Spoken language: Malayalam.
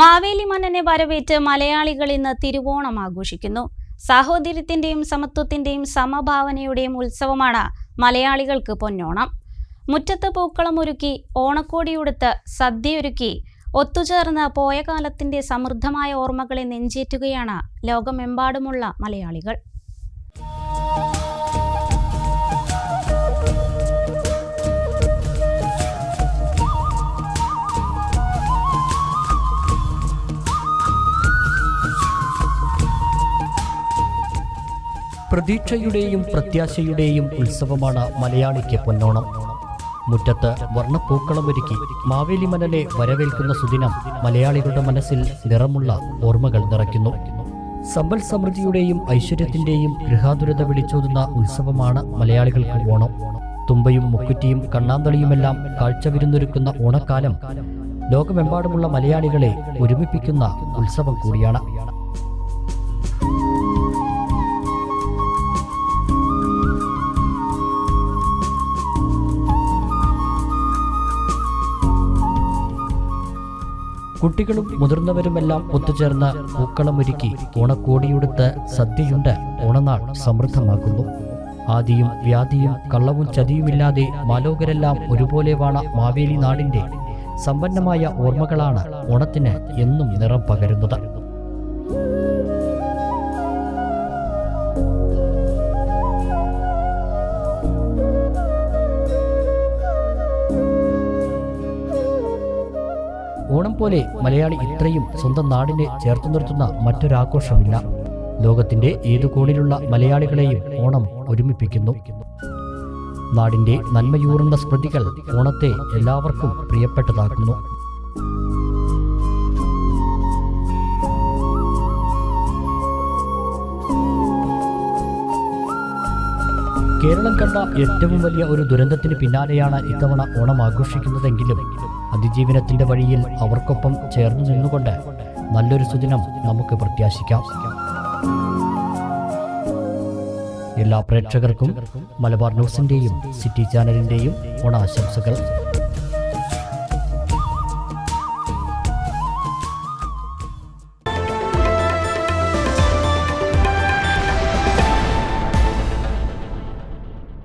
മാവേലി മന്നനെ വരവേറ്റ് മലയാളികൾ ഇന്ന് തിരുവോണം ആഘോഷിക്കുന്നു. സാഹോദര്യത്തിന്റെയും സമത്വത്തിന്റെയും സമഭാവനയുടെയും ഉത്സവമാണ് മലയാളികൾക്ക് പൊന്നോണം. മുറ്റത്ത് പൂക്കളം ഒരുക്കി ഓണക്കോടിയുടുത്ത് സദ്യയൊരുക്കി ഒത്തുചേർന്ന് പോയ കാലത്തിന്റെ സമൃദ്ധമായ ഓർമ്മകളെ നെഞ്ചേറ്റുകയാണ് ലോകമെമ്പാടുമുള്ള മലയാളികൾ. പ്രതീക്ഷയുടെയും പ്രത്യാശയുടെയും ഉത്സവമാണ് മലയാളിക്ക് പൊന്നോണം. മുറ്റത്ത് വർണപ്പൂക്കളമൊരുക്കി മാവേലി മനനെ വരവേൽക്കുന്ന സുദിനം മലയാളികളുടെ മനസ്സിൽ നിറമുള്ള ഓർമ്മകൾ നിറയ്ക്കുന്നു. സമ്പൽ സമൃദ്ധിയുടെയും ഐശ്വര്യത്തിന്റെയും ഗൃഹാതുരത വിളിച്ചോതുന്ന ഉത്സവമാണ് മലയാളികൾക്ക് ഓണം. തുമ്പയും മുക്കുറ്റിയും കണ്ണാന്തളിയുമെല്ലാം കാഴ്ച വിരുന്നൊരുക്കുന്ന ഓണക്കാലം ലോകമെമ്പാടുമുള്ള മലയാളികളെ ഒരുമിപ്പിക്കുന്ന ഉത്സവം കൂടിയാണ്. കുട്ടികളും മുതിർന്നവരുമെല്ലാം ഒത്തുചേർന്ന് പൂക്കളമൊരുക്കി ഓണക്കോടിയുടുത്ത് സദ്യയുണ്ട്. ഓണനാൾ സമൃദ്ധമാക്കുന്നു. ആദിയും വ്യാധിയും കള്ളവും ചതിയുമില്ലാതെ മാലോകരെല്ലാം ഒരുപോലെ വാണ മാവേലി നാടിന്റെ സമ്പന്നമായ ഓർമ്മകളാണ് ഓണത്തിന് എന്നും നിറം പകരുന്നത്. ഓണം പോലെ മലയാളി ഇത്രയും സ്വന്തം നാടിനെ ചേർത്തു നിർത്തുന്ന മറ്റൊരാഘോഷമില്ല. ലോകത്തിന്റെ ഏതു കോണിലുള്ള മലയാളികളെയും ഓണം ഒരുമിപ്പിക്കുന്നു. നാടിന്റെ നന്മയൂറുന്ന സ്മൃതികൾ ഓണത്തെ എല്ലാവർക്കും പ്രിയപ്പെട്ടതാക്കുന്നു. കേരളം കണ്ട ഏറ്റവും വലിയ ഒരു ദുരന്തത്തിന് പിന്നാലെയാണ് ഇത്തവണ ഓണം ആഘോഷിക്കുന്നതെങ്കിലും അതിജീവനത്തിന്റെ വഴിയിൽ അവർക്കൊപ്പം ചേർന്നു നിന്നുകൊണ്ട് നല്ലൊരു സുദിനം നമുക്ക് പ്രത്യാശിക്കാം. എല്ലാ പ്രേക്ഷകർക്കും മലബാർ ന്യൂസിന്റെയും സിറ്റി ചാനലിന്റെയും ഓണാശംസകൾ.